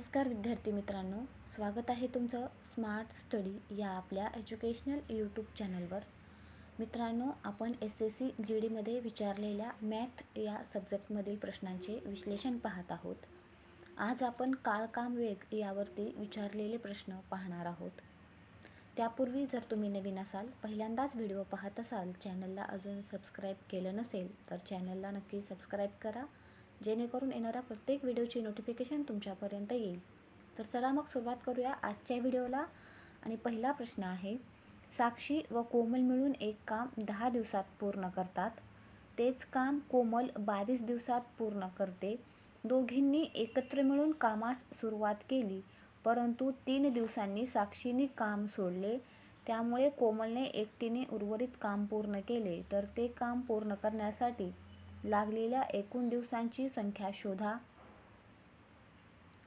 नमस्कार विद्यार्थी मित्रांनो. स्वागत आहे तुमचं स्मार्ट स्टडी या आपल्या एज्युकेशनल यूट्यूब चॅनलवर मित्रांनो आपण एस एस सी जी डीमध्ये विचारलेल्या मॅथ या सब्जेक्टमधील प्रश्नांचे विश्लेषण पाहत आहोत. आज आपण काळकाम वेग यावरती विचारलेले प्रश्न पाहणार आहोत. त्यापूर्वी जर तुम्ही नवीन असाल पहिल्यांदाच व्हिडिओ पाहत असाल चॅनलला अजून सबस्क्राईब केलं नसेल तर चॅनलला नक्की सबस्क्राईब करा. जेणेकरून येणाऱ्या प्रत्येक व्हिडिओची नोटिफिकेशन तुमच्यापर्यंत येईल. तर चला मग सुरुवात करूया आजच्या व्हिडिओला. आणि पहिला प्रश्न आहे साक्षी व कोमल मिळून एक काम दहा दिवसात पूर्ण करतात. तेच काम कोमल बावीस दिवसात पूर्ण करते. दोघींनी एकत्र मिळून कामास सुरुवात केली परंतु तीन दिवसांनी साक्षीने काम सोडले. त्यामुळे कोमलने एकटीने उर्वरित काम पूर्ण केले. तर ते काम पूर्ण करण्यासाठी लागलेल्या एकूण दिवसांची संख्या शोधा.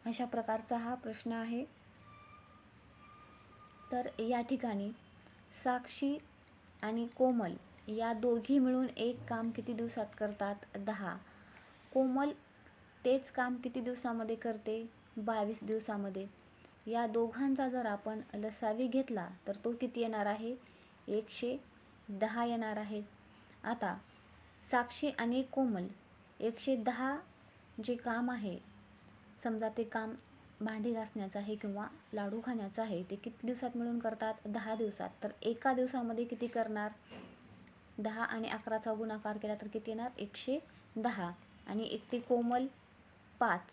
अशा प्रकारचा हा प्रश्न आहे. तर या ठिकाणी साक्षी आणि कोमल या दोघी मिळून एक काम किती दिवसात करतात? दहा. कोमल तेच काम किती दिवसामध्ये करते? बावीस दिवसामध्ये. या दोघांचा जर आपण लसावी घेतला तर तो किती येणार आहे? एकशे दहा येणार आहे. आता साक्षी आणि कोमल एकशे दहा जे काम आहे समजा ते काम भांडी घासण्याचं आहे किंवा लाडू खाण्याचं आहे ते किती दिवसात मिळून करतात? दहा दिवसात. तर एका दिवसामध्ये किती करणार? दहा आणि अकराचा गुणाकार केला तर किती येणार? एकशे दहा. आणि एक ते कोमल पाच.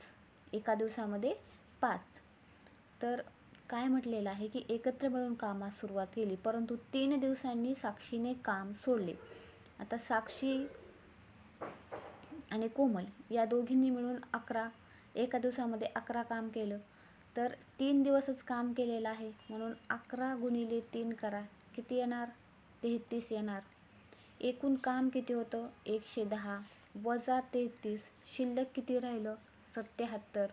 एका दिवसामध्ये पाच. तर काय म्हटलेलं आहे की एकत्र मिळून कामास सुरुवात केली परंतु तीन दिवसांनी साक्षीने काम सोडले. आता साक्षी आणि कोमल या दोघींनी मिळून अकरा एका दिवसामध्ये अकरा काम केलं. तर तीन दिवसच काम केलेलं आहे म्हणून अकरा गुणिले तीन करा. किती येणार? तेहतीस येणार. एकूण काम किती होतं? एकशे दहा. वजा तेहतीस. शिल्लक किती राहिलं? सत्याहत्तर.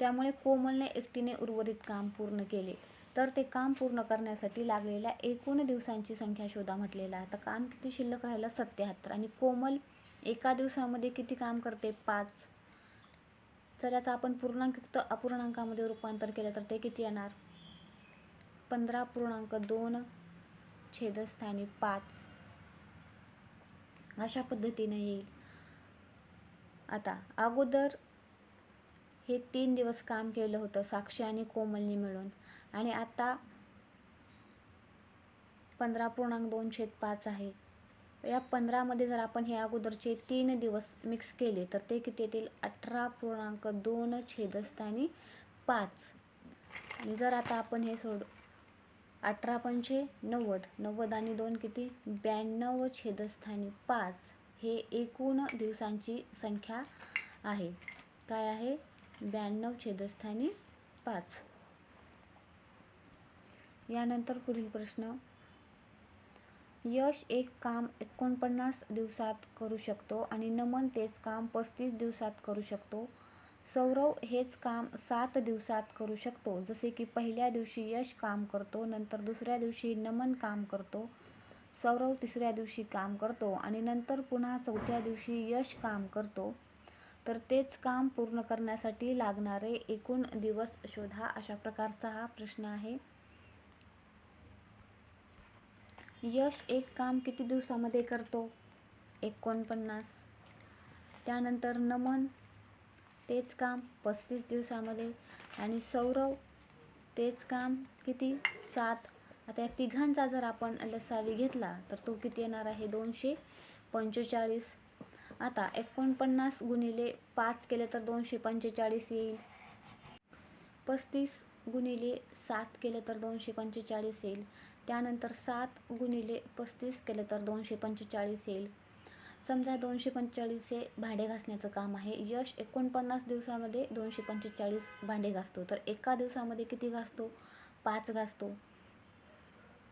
त्यामुळे कोमलने एकटीने उर्वरित काम पूर्ण केले. तर ते काम पूर्ण करण्यासाठी लागलेल्या एकूण दिवसांची संख्या शोधा म्हटलेला. आहे तर काम किती शिल्लक राहिलं? सत्याहत्तर. आणि कोमल एका दिवसामध्ये किती काम करते? पाच. तर याचा आपण पूर्णांक अपूर्णांकामध्ये रूपांतर केलं तर ते किती येणार? पंधरा पूर्णांक दोन छेदस्थानी पाच. अशा पद्धतीने येईल. आता अगोदर हे तीन दिवस काम केलं होतं साक्षी आणि कोमलनी मिळून. आणि आता पंधरा पूर्णांक दोन छेद पाच आहे. या पंधरामध्ये जर आपण हे अगोदरचे तीन दिवस मिक्स केले तर ते किती येतील? अठरा पूर्णांक दोन छेदस्थानी पाच. आणि जर आता आपण हे सोड अठरा पंचे नव्वद नव्वद आणि दोन किती? ब्याण्णव छेदस्थानी पाच हे एकूण दिवसांची संख्या आहे. काय आहे? ब्याण्णव छेदस्थानी पाच. यानंतर पुढील प्रश्न. यश एक काम एकोणपन्नास दिवसात करू शकतो आणि नमन तेच काम पस्तीस दिवसात करू शकतो. सौरव हेच काम सात दिवसात करू शकतो. जसे की पहिल्या दिवशी यश काम करतो नंतर दुसऱ्या दिवशी नमन काम करतो. सौरव तिसऱ्या दिवशी काम करतो आणि नंतर पुन्हा चौथ्या दिवशी यश काम करतो. तर तेच काम पूर्ण करण्यासाठी लागणारे एकूण दिवस शोधा अशा प्रकारचा हा प्रश्न आहे. यश एक काम किती दिवसामध्ये करतो? एकोणपन्नास. त्यानंतर नमन तेच काम पस्तीस दिवसामध्ये. आणि सौरव तेच काम किती? सात. आता या तिघांचा जर आपण लसावी घेतला तर तो किती येणार आहे? दोनशे पंचेचाळीस. आता एकोणपन्नास गुणिले पाच केले तर दोनशे पंचेचाळीस येईल. पस्तीस गुणिले सात केले तर दोनशे पंचेचाळीस येईल. त्यानंतर सात गुणिले पस्तीस केले तर दोनशे पंचेचाळीस येईल. समजा दोनशे पंचेचाळीस हे भांडे घासण्याचं काम आहे. यश एकोणपन्नास दिवसामध्ये दोनशे पंचेचाळीस भांडे घासतो. तर एका दिवसामध्ये किती घासतो? पाच घासतो.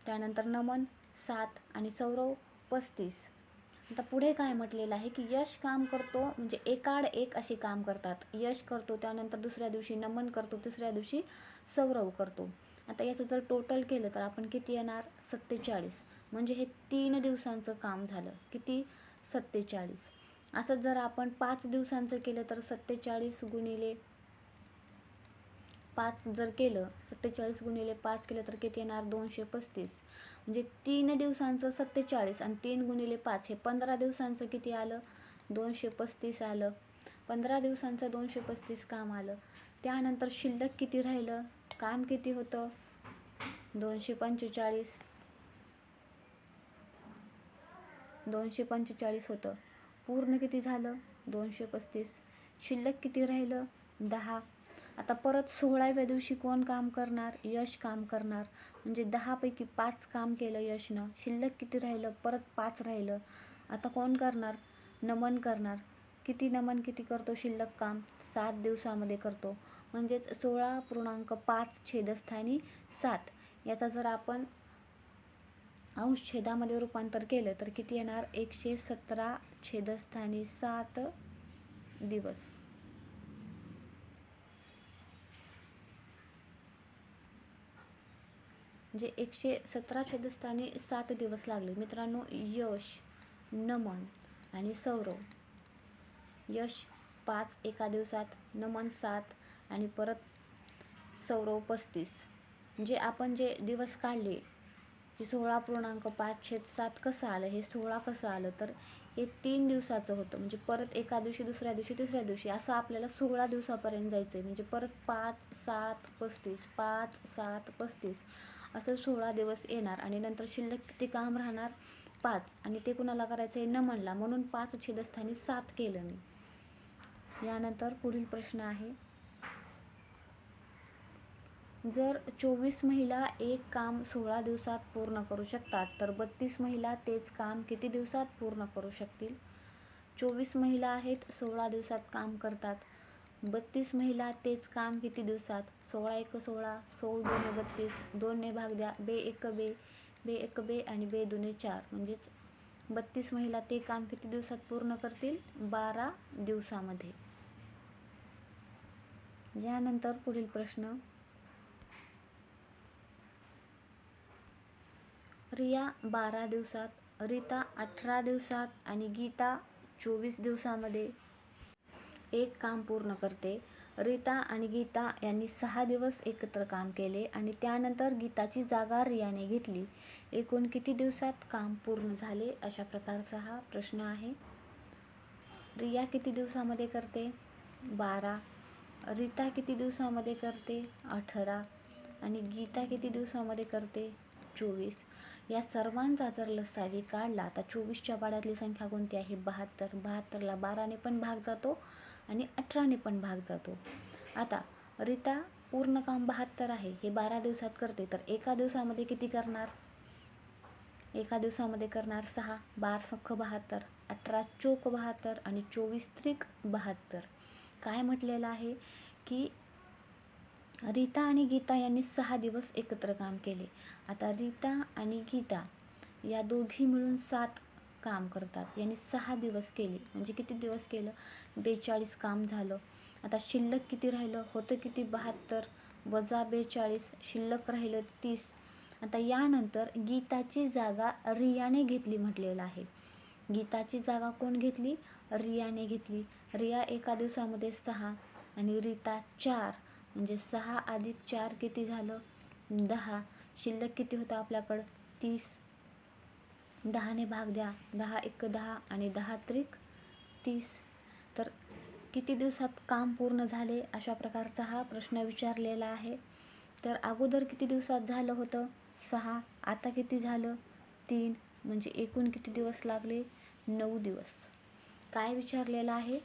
त्यानंतर नमन सात आणि सौरव पस्तीस. आता पुढे काय म्हटलेलं आहे की यश काम करतो म्हणजे एकाड एक अशी काम करतात. यश करतो त्यानंतर दुसऱ्या दिवशी नमन करतो तिसऱ्या दिवशी सौरव करतो. आता याचं जर टोटल केलं तर आपण किती येणार? सत्तेचाळीस. म्हणजे हे तीन दिवसांचं काम झालं. किती? सत्तेचाळीस. असं जर आपण पाच दिवसांचं केलं तर सत्तेचाळीस गुणिले पाच जर केलं सत्तेचाळीस गुणिले पाच केलं तर किती येणार? दोनशे पस्तीस. म्हणजे तीन दिवसांचं सत्तेचाळीस आणि तीन गुणिले पाच हे पंधरा दिवसांचं किती आलं? दोनशे पस्तीस आलं. पंधरा दिवसांचं दोनशे पस्तीस काम आलं. त्यानंतर शिल्लक किती राहिलं? काम किती होतं? दोनशे पंचेचाळीस. दोनशे पंचेचाळीस होतं. पूर्ण किती झालं? दोनशे पस्तीस. शिल्लक किती राहिलं? दहा. आता परत सोळाव्या दिवशी कोण काम करणार? यश काम करणार. म्हणजे दहापैकी पाच काम केलं यशनं. शिल्लक किती राहिलं? परत पाच राहिलं. आता कोण करणार? नमन करणार. किती नमन किती करतो? शिल्लक काम सात दिवसामध्ये करतो. म्हणजेच सोळा पूर्णांक पाच छेदस्थानी सात. याचा जर आपण अंश छेदामध्ये रूपांतर केलं तर किती येणार? एकशे सतरा छेदस्थानी सात दिवस. म्हणजे एकशे सतरा छेदस्थानी सात दिवस लागले. मित्रांनो यश नमन आणि सौरव. यश पाच एका दिवसात नमन सात आणि परत सौरव पस्तीस. जे आपण जे दिवस काढले की सोळा पूर्णांक पाच छेद सात कसं आलं हे सोळा कसं आलं तर हे तीन दिवसाचं होतं. म्हणजे परत एका दिवशी दुसऱ्या दिवशी तिसऱ्या दिवशी असं आपल्याला सोळा दिवसापर्यंत जायचं आहे म्हणजे परत पाच सात पस्तीस पाच सात पस्तीस असं सोळा दिवस येणार. आणि नंतर शिल्लक किती काम राहणार पाच. आणि ते कुणाला करायचं आहे न म्हणला. म्हणून पाच छेदस्थानी सात केलं मी. यानंतर पुढील प्रश्न आहे. जर चोवीस महिला एक काम सोळा दिवसात पूर्ण करू शकतात तर बत्तीस महिला तेच काम किती दिवसात पूर्ण करू शकतील? चोवीस महिला आहेत सोळा दिवसात काम करतात. बत्तीस महिला तेच काम किती दिवसात? सोळा एक सोळा सोळ दोन बत्तीस दोनने भाग द्या बे एक बे बे एक बे आणि बे दोन्ही चार. म्हणजेच बत्तीस महिला ते काम किती दिवसात पूर्ण करतील? बारा दिवसामध्ये. यानंतर पुढील प्रश्न. रिया बारा दिवसात रीता अठरा दिवसात आणि गीता चोवीस दिवसामध्ये एक काम पूर्ण करते. रीता आणि गीता यांनी सहा दिवस एकत्र काम केले आणि त्यानंतर गीताची जागा रियाने घेतली. एकूण किती दिवसात काम पूर्ण झाले अशा प्रकारचा हा प्रश्न आहे. रिया किती दिवसामध्ये करते? बारा. रीता किती दिवसामध्ये करते? अठरा. आणि गीता किती दिवसामध्ये करते? चोवीस. या सर्वांचा जर लसावी काढला तर चोवीसच्या पाड्यातली संख्या कोणती आहे? बहात्तर. बहात्तरला बाराने पण भाग जातो आणि अठराने पण भाग जातो. आता रीता पूर्ण काम बहात्तर आहे. हे बारा दिवसात करते तर एका दिवसामध्ये किती करणार? एका दिवसामध्ये करणार सहा. बार सख्ख बहात्तर अठरा चोक बहात्तर आणि चोवीस त्रिक बहात्तर. काय म्हटलेलं आहे? की रीता आणि गीता यांनी सहा दिवस एकत्र काम केले. आता रीता आणि गीता या दोघी मिळून सात काम करतात. यांनी सहा दिवस केले. म्हणजे किती दिवस केलं? बेचाळीस काम झालं. आता शिल्लक किती राहिलं? होतं किती? बहात्तर. वजा बेचाळीस. शिल्लक राहिलं तीस. आता यानंतर गीताची जागा रियाने घेतली म्हटलेलं आहे. गीताची जागा कोण घेतली? रियाने घेतली. रिया एका दिवसामध्ये सहा आणि रीता चार. म्हणजे सहा अधिक चार किती झालं? दहा. शिल्लक किती होतं आपल्याकडं? तीस. दहाने भाग द्या. दहा एक दहा आणि दहा त्रिक तीस. तर किती दिवसात काम पूर्ण झाले अशा प्रकारचा हा प्रश्न विचारलेला आहे. तर अगोदर किती दिवसात झालं होतं? सहा. आता किती झालं? तीन. म्हणजे एकूण किती दिवस लागले? नऊ दिवस. काय विचारलेलं आहे?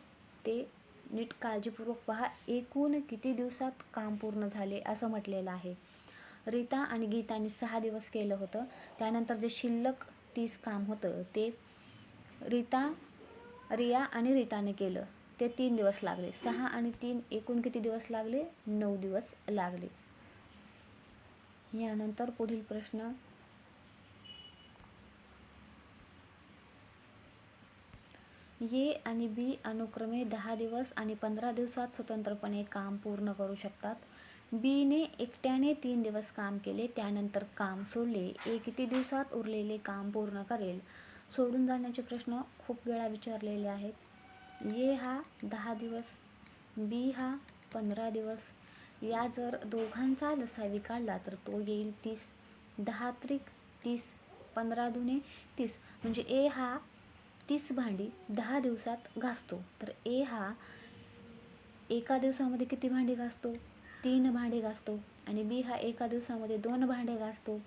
ते नीट काळजीपूर्वक पहा. एकूण किती दिवसात काम पूर्ण झाले असं म्हटलेलं आहे. रीता आणि गीताने सहा दिवस केलं होतं. त्यानंतर जे शिल्लक तीस काम होतं ते रीता रिया आणि रीताने केलं. ते तीन दिवस लागले. सहा आणि तीन एकूण किती दिवस लागले? नऊ दिवस लागले. यानंतर पुढील प्रश्न. ए आणि बी अनुक्रमे दहा दिवस आणि पंधरा दिवसात स्वतंत्रपणे काम पूर्ण करू शकतात. बीने एकट्याने तीन दिवस काम केले त्यानंतर काम सोडले. ए किती दिवसात उरलेले काम पूर्ण करेल. सोडून जाण्याचे प्रश्न खूप वेळा विचारलेले आहेत. ए हा दहा दिवस बी हा पंधरा दिवस. या जर दोघांचा लसावी काढला तर तो येईल तीस. दहा त्रिक तीस पंधरा दुने तीस. म्हणजे ए हा तीस भांडी दहा दिवसात घासतो. तर ए हा एका दिवसामध्ये किती भांडी घासतो? तीन भांडे घासतो आणि बी हा एका दिवसामध्ये दोन भांडे घासतो.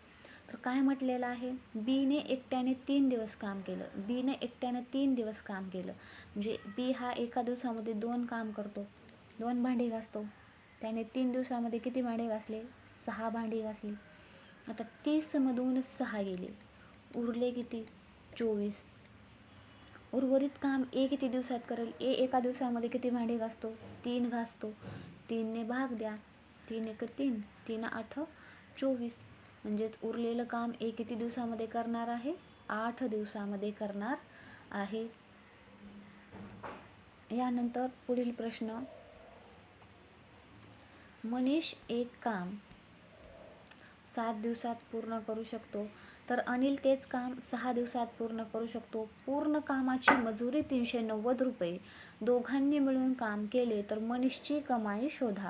तर काय म्हटलेलं आहे? बीने एकट्याने तीन दिवस काम केलं. बीने एकट्याने तीन दिवस काम केलं. म्हणजे बी हा एका दिवसामध्ये दोन काम करतो. दोन भांडी घासतो. त्याने तीन दिवसामध्ये किती भांडे घासले? सहा भांडी घासली. आता तीसमधून सहा गेले. उरले किती? चोवीस. उर्वरित काम ए किती दिवसात करेल? ए एका दिवसामध्ये किती भांडे घासतो? तीन घासतो. तीनने भाग द्या. तीन एक तीन तीन आठ चोवीस. म्हणजेच उरलेलं काम एक किती दिवसामध्ये करणार आहे? आठ दिवसामध्ये करणार आहे. यानंतर पुढील प्रश्न. मनीष एक काम सात दिवसात पूर्ण करू शकतो तर अनिल तेच काम सहा दिवसात पूर्ण करू शकतो. पूर्ण कामाची मजुरी तीनशे नव्वद रुपये. दोघांनी मिळून काम केले तर मनीषची कमाई शोधा.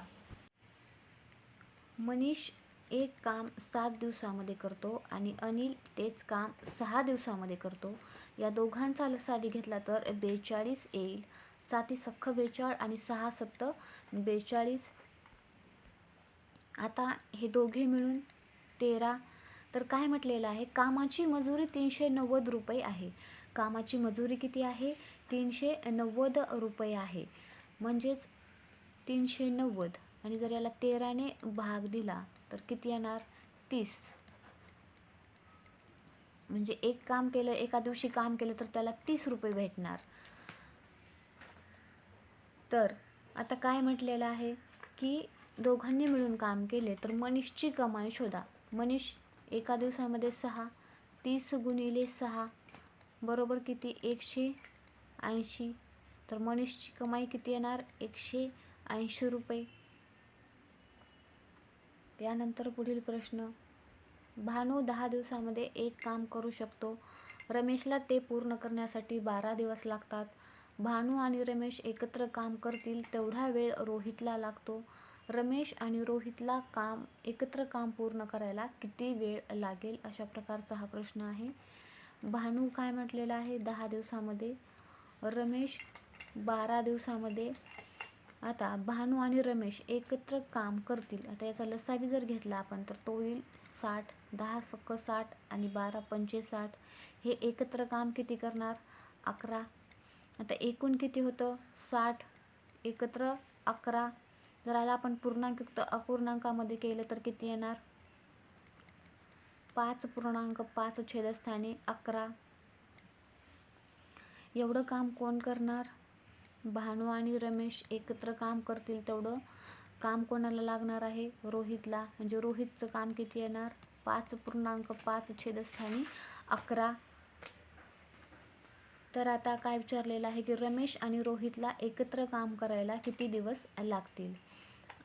मनीष एक काम सात दिवसामध्ये करतो आणि अनिल तेच काम सहा दिवसामध्ये करतो. या दोघांचा लसावी घेतला तर बेचाळीस येईल. साती सख्ख बेचाळ आणि सहा सत्त बेचाळीस. आता हे दोघे मिळून तेरा. तर काय म्हटलेलं आहे? कामाची मजुरी तीनशे नव्वद रुपये आहे. कामाची मजुरी किती आहे? तीनशे नव्वद रुपये आहे. म्हणजेच तीनशे नव्वद. आणि जर याला तेराने भाग दिला तर किती येणार? तीस. म्हणजे एक काम केलं एका दिवशी काम केलं तर त्याला तीस रुपये भेटणार. तर आता काय म्हटलेलं आहे? की दोघांनी मिळून काम केले तर मनीषची कमाई शोधा. मनीष एका दिवसामध्ये सहा तीस गुणिले सहा बरोबर किती? एकशे ऐंशी. तर मनीषची कमाई किती येणार? एकशे ऐंशी रुपये. यानंतर पुढील प्रश्न. भानू दहा दिवसामध्ये एक काम करू शकतो. रमेशला ते पूर्ण करण्यासाठी बारा दिवस लागतात. भानू आणि रमेश एकत्र काम करतील तेवढा वेळ रोहितला लागतो. रमेश आणि रोहितला काम एकत्र काम पूर्ण करायला किती वेळ लागेल अशा प्रकारचा हा प्रश्न आहे. भानू काय म्हटलेला आहे दहा दिवसामध्ये? रमेश बारा दिवसामध्ये आता भानू आणि रमेश एकत्र काम करतील. आता याचा लसावी जर घेतला आपण तर तो येईल साठ दहा सक्क साठ आणि बारा पंचे साठ हे एकत्र काम किती करणार? अकरा. आता एकूण किती होतं? साठ. एकत्र अकरा. जर आला आपण पूर्णांकयुक्त अपूर्णांकामध्ये केलं तर किती येणार? पाच पूर्णांक पाच छेदस्थानी अकरा. एवढं काम कोण करणार? भानू आणि रमेश एकत्र काम करतील तेवढं काम कोणाला लागणार आहे? रोहितला. म्हणजे रोहितचं काम किती येणार? पाच पूर्णांक पाच छेदस्थानी अकरा. तर आता काय विचारलेलं आहे की रमेश आणि रोहितला एकत्र काम करायला किती दिवस लागतील?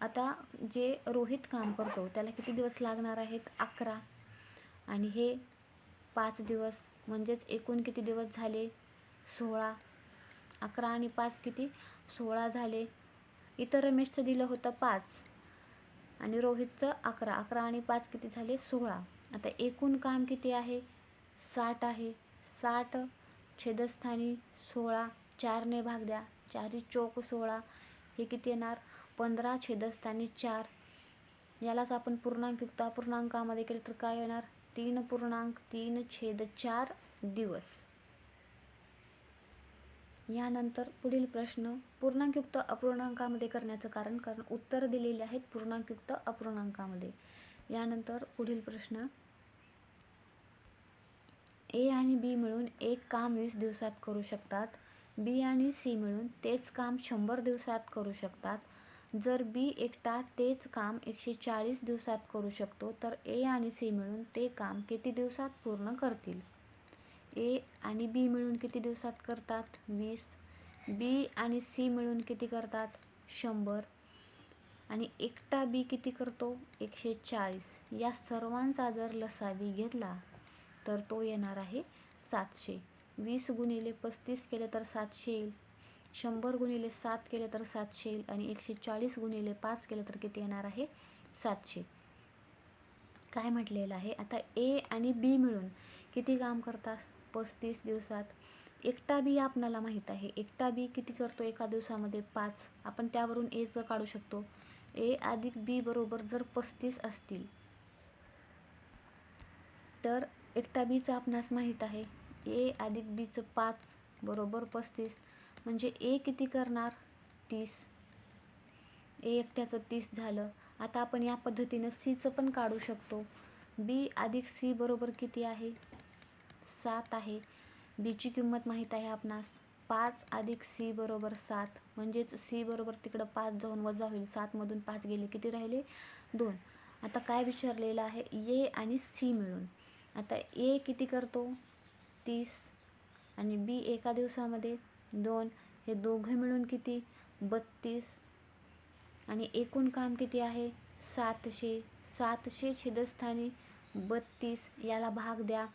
आता जे रोहित काम करतो त्याला किती दिवस लागणार आहेत? अकरा. आणि हे पाच दिवस म्हणजेच एकूण किती दिवस झाले? सोळा. अकरा आणि पाच किती? सोळा झाले. इतर रमेशचं दिलं होतं पाच. आणि रोहितचं अकरा. अकरा आणि पाच किती झाले? सोळा. आता एकूण काम किती आहे? साठ आहे. साठ छेदस्थानी सोळा. चारने भाग द्या. चारी चोक सोळा. हे किती येणार? पंधरा छेदस्थानी चार. यालाच आपण पूर्णांकयुक्त अपूर्णांकामध्ये केलं तर काय येणार तीन पूर्णांक तीन छेद चार दिवस. यानंतर पुढील प्रश्न पूर्णांकयुक्त अपूर्णांकामध्ये करण्याचं कारण कारण उत्तर दिलेली आहेत पूर्णांकयुक्त अपूर्णांकामध्ये. यानंतर पुढील प्रश्न ए आणि बी मिळून एक काम वीस दिवसात करू शकतात. बी आणि सी मिळून तेच काम शंभर दिवसात करू शकतात. जर बी एकटा तेच काम एकशे चाळीस दिवसात करू शकतो तर ए आणि सी मिळून ते काम किती दिवसात पूर्ण करतील? ए आणि बी मिळून किती दिवसात करतात? वीस. बी आणि सी मिळून किती करतात? शंभर. आणि एकटा बी किती करतो? एकशे चाळीस. या सर्वांचा जर लसावी घेतला तर तो येणार आहे सातशे. वीस गुणिले पस्तीस केले तर सातशे येईल. शंभर गुणिले सात केले तर सातशे येईल. आणि एकशे चाळीस गुणिले पाच केलं तर किती येणार आहे? सातशे. काय म्हटलेलं आहे? आता ए आणि बी मिळून किती काम करतात? पस्तीस दिवसात. एकटा बी आपणाला माहीत आहे. एकटा बी किती करतो एका दिवसामध्ये? पाच. आपण त्यावरून एचं काढू शकतो. ए अधिक बी बरोबर जर पस्तीस असतील. तर एकटा बीचं आपणास माहीत आहे. ए अधिक बीचं पाच बरोबर पस्तीस. म्हणजे ए किती करणार? तीस. ए एकट्याचं तीस झालं. आता आपण या पद्धतीनं सीचं पण काढू शकतो. बी अधिक सी बरोबर किती आहे? सात आहे. बीची किंमत माहीत आहे आपणास. पाच अधिक सी बरोबर सात. म्हणजेच सी बरोबर तिकडं पाच जाऊन वजा होईल. सातमधून पाच गेले किती राहिले? दोन. आता काय विचारलेलं आहे? ए आणि सी मिळून. आता ए किती करतो? तीस. आणि बी एका दिवसामध्ये? दोन. हे दोघं मिळून किती? बत्तीस. आणि एकूण काम किती आहे? सातशे. सातशे छेदस्थानी बत्तीस. याला भाग द्या.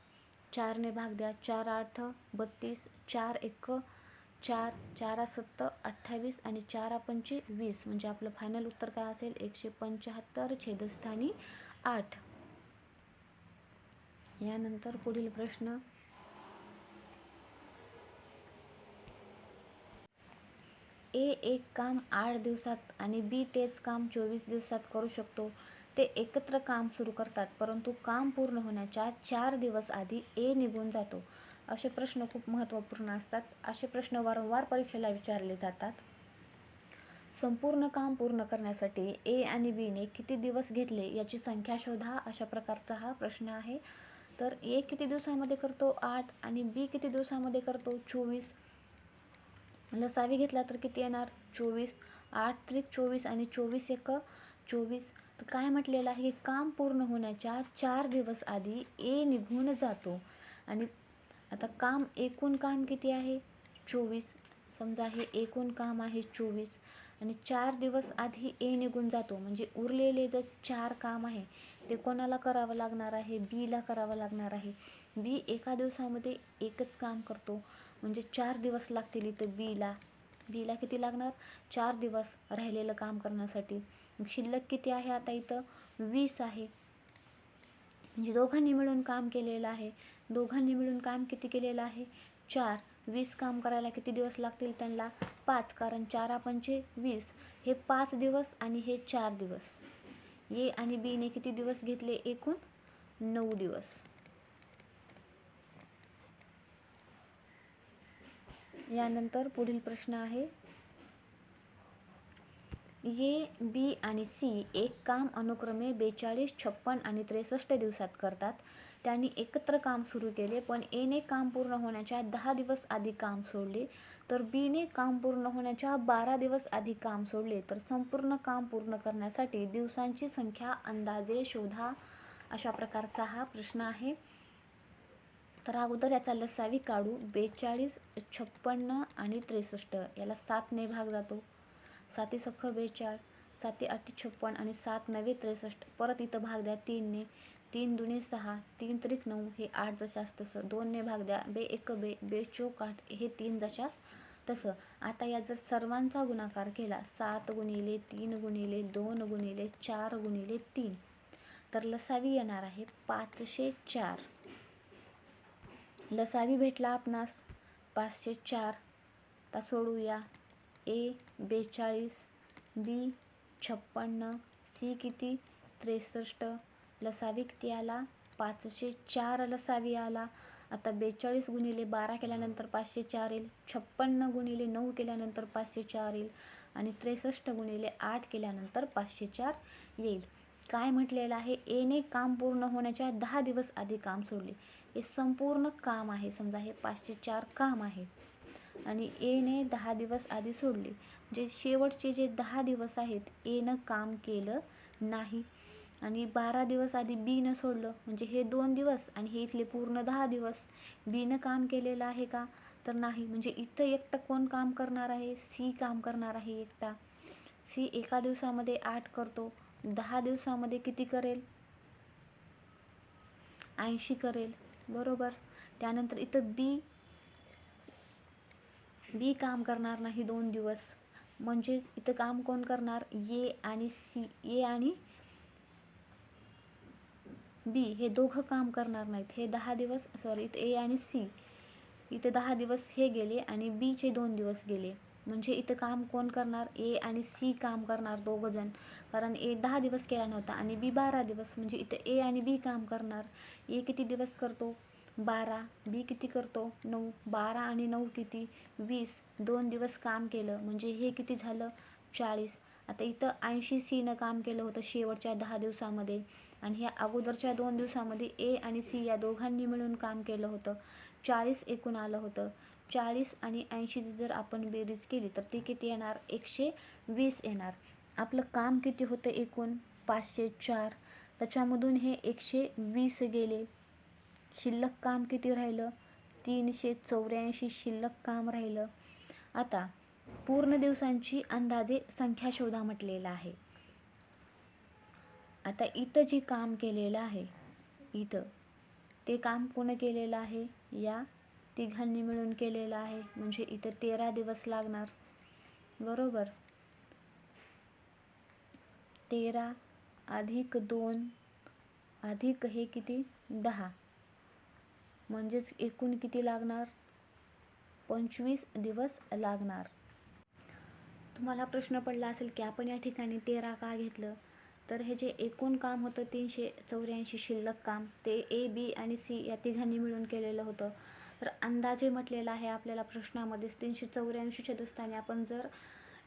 चारने भाग द्या. चार आठ बत्तीस चार एक चार चारा सत्त अठ्ठावीस आणि चारा पंचे वीस. म्हणजे आपलं फायनल उत्तर काय असेल? एकशे पंच्याहत्तर छेदस्थानी आठ. यानंतर पुढील प्रश्न. ए एक काम आठ दिवसात आणि बी तेच काम चोवीस दिवसात करू शकतो. ते एकत्र काम सुरू करतात परंतु काम पूर्ण होण्याच्या चार दिवस आधी ए निघून जातो. असे प्रश्न खूप महत्त्वपूर्ण असतात. असे प्रश्न वारंवार परीक्षेला विचारले जातात. संपूर्ण काम पूर्ण करण्यासाठी ए आणि बीने किती दिवस घेतले याची संख्या शोधा अशा प्रकारचा हा प्रश्न आहे. तर ए किती दिवसामध्ये करतो? आठ. आणि बी किती दिवसामध्ये करतो? चोवीस. लसावी घेतला तर किती येणार? चोवीस. आठ त्रिक चोवीस आणि चोवीस एक. चोवीस. तर काय म्हटलेलं आहे? की काम पूर्ण होण्याच्या चार दिवस आधी ए निघून जातो. आणि आता काम एकूण काम किती आहे? चोवीस. समजा हे एकूण काम आहे चोवीस. आणि चार दिवस आधी ए निघून जातो. म्हणजे उरलेले जे चार काम आहे ते कोणाला करावं लागणार आहे? बीला करावं लागणार आहे. बी एका दिवसामध्ये एकच काम करतो. म्हणजे चार दिवस लागतील इथं बीला. बीला किती लागणार? चार दिवस राहिलेलं काम करण्यासाठी. शिल्लक किती आहे? आता इथं वीस आहे. म्हणजे दोघांनी मिळून काम केलेलं आहे. दोघांनी मिळून काम किती केलेलं आहे? चार. वीस काम करायला किती दिवस लागतील त्यांना? पाच. कारण चार पंचे वीस. हे पाच दिवस आणि हे चार दिवस. ए आणि बीने किती दिवस घेतले? एकूण नऊ दिवस. यानंतर पुढील प्रश्न आहे. ए बी आणि सी एक काम अनुक्रमे बेचाळीस छप्पन आणि त्रेसष्ट दिवसात करतात. त्यांनी एकत्र काम सुरू केले पण एने काम पूर्ण होण्याच्या दहा दिवस आधी काम सोडले. तर बीने काम पूर्ण होण्याच्या बारा दिवस आधी काम सोडले. तर संपूर्ण काम पूर्ण करण्यासाठी दिवसांची संख्या अंदाजे शोधा. अशा प्रकारचा हा प्रश्न आहे. तर अगोदर याचा लसावी काढू. बेचाळीस छप्पन्न आणि त्रेसष्ट याला सातने भाग जातो. साती सख्ख बेचाळ साती अठ्ठी छप्पन आणि सात नवे त्रेसष्ट. परत इथं भाग द्या तीनने. तीन दुने सहा तीन त्रिक नऊ हे आठ जशास तसं. दोनने भाग द्या बे एक बे बे चोक आठ हे तीन जशास तसं. आता या जर सर्वांचा गुणाकार केला सात गुणिले तीन गुणिले दोन गुणिले चार गुणिले तीन तर लसावी येणार आहे पाचशे चार. लसावी भेटला आपणास? पाचशे चार. आता सोडूया. ए बेचाळीस बी छप्पन्न सी किती? त्रेसष्ट. लसावी किती आला? पाचशे चार लसावी आला. आता बेचाळीस गुणिले बारा केल्यानंतर पाचशे चार येईल. छप्पन्न गुणिले नऊ केल्यानंतर पाचशे चार येईल. आणि त्रेसष्ट गुणिले आठ केल्यानंतर पाचशे चार येईल. काय म्हटलेलं आहे? एने काम पूर्ण होण्याच्या दहा दिवस आधी काम सोडले. हे संपूर्ण काम आहे. समजा हे पाचशे चार काम आहे. आणि एने दहा दिवस आधी सोडले. जे शेवटचे जे दहा दिवस आहेत एनं काम केलं नाही. आणि बारा दिवस आधी बीनं सोडलं. म्हणजे हे दोन दिवस आणि हे इथले पूर्ण दहा दिवस बीनं काम केलेलं आहे का? तर नाही. म्हणजे इथं एकटं कोण काम करणार आहे? सी काम करणार आहे एकटा. सी एका दिवसामध्ये आठ करतो. दहा दिवसामध्ये किती करेल? ऐंशी करेल. बरोबर? त्यानंतर इथं बी बी काम करणार नाही दोन दिवस. म्हणजेच इथं काम कोण करणार? ए आणि सी ए आणि बी हे दोघं काम करणार नाहीत. हे दहा दिवस सॉरी इथं ए आणि सी. इथे दहा दिवस हे गेले आणि बीचे दोन दिवस गेले. म्हणजे इथं काम कोण करणार? ए आणि सी काम करणार दोघं जण. कारण ए दहा दिवस केला नव्हता आणि बी बारा दिवस. म्हणजे इथं ए आणि बी काम करणार. ए किती दिवस करतो? बारा. बी किती करतो? नऊ. बारा आणि नऊ किती? वीस. दोन दिवस काम केलं. म्हणजे हे किती झालं? चाळीस. आता इथं ऐंशी सीनं काम केलं होतं शेवटच्या दहा दिवसामध्ये. आणि ह्या अगोदरच्या दोन दिवसामध्ये ए आणि सी या दोघांनी मिळून काम केलं होतं. चाळीस एकूण आलं होतं. चाळीस आणि ऐंशीची जर आपण बेरीज केली तर ती किती येणार? एकशे वीस येणार. आपलं काम किती होतं एकूण? पाचशे चार. त्याच्यामधून हे एकशे वीस गेले. शिल्लक काम किती राहिलं? तीनशे चौऱ्याऐंशी शिल्लक काम राहिलं. आता पूर्ण दिवसांची अंदाजे संख्या शोधा म्हटलेलं आहे. आता इथं जे काम केलेलं आहे इथं ते काम कोण केलेलं आहे? या तिघांनी मिळून केलेलं आहे. म्हणजे इथं तेरा दिवस लागणार. बरोबर? तेरा अधिक दोन अधिक हे किती? दहा. म्हणजेच एकूण किती लागणार? पंचवीस दिवस लागणार. तुम्हाला प्रश्न पडला असेल की आपण या ठिकाणी तेरा का घेतलं? तर हे जे एकूण काम होतं तीनशे चौऱ्याऐंशी शिल्लक काम ते ए बी आणि सी या तिघांनी मिळून केलेलं होतं. तर अंदाजे म्हटलेलं आहे आपल्याला प्रश्नामध्येच तीनशे चौऱ्याऐंशीच्या दस्ताने आपण जर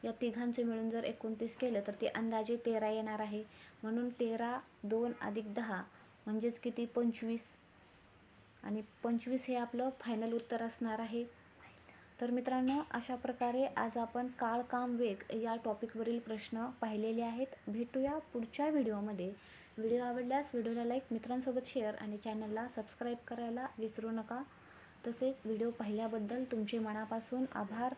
या तिघांचे मिळून जर एकोणतीस केलं तर ते अंदाजे तेरा येणार आहे. म्हणून तेरा दोन अधिक दहा म्हणजेच किती? पंचवीस. आणि पंचवीस हे आपलं फायनल उत्तर असणार आहे. तर मित्रांनो अशा प्रकारे आज आपण काळ काम वेग या टॉपिकवरील प्रश्न पाहिलेले आहेत. भेटूया पुढच्या व्हिडिओमध्ये व्हिडिओ आवडल्यास व्हिडिओला लाईक मित्रांसोबत शेअर आणि चॅनलला सबस्क्राईब करायला विसरू नका. तसेच व्हिडिओ पाहिल्याबद्दल तुमचे मनापासून आभार.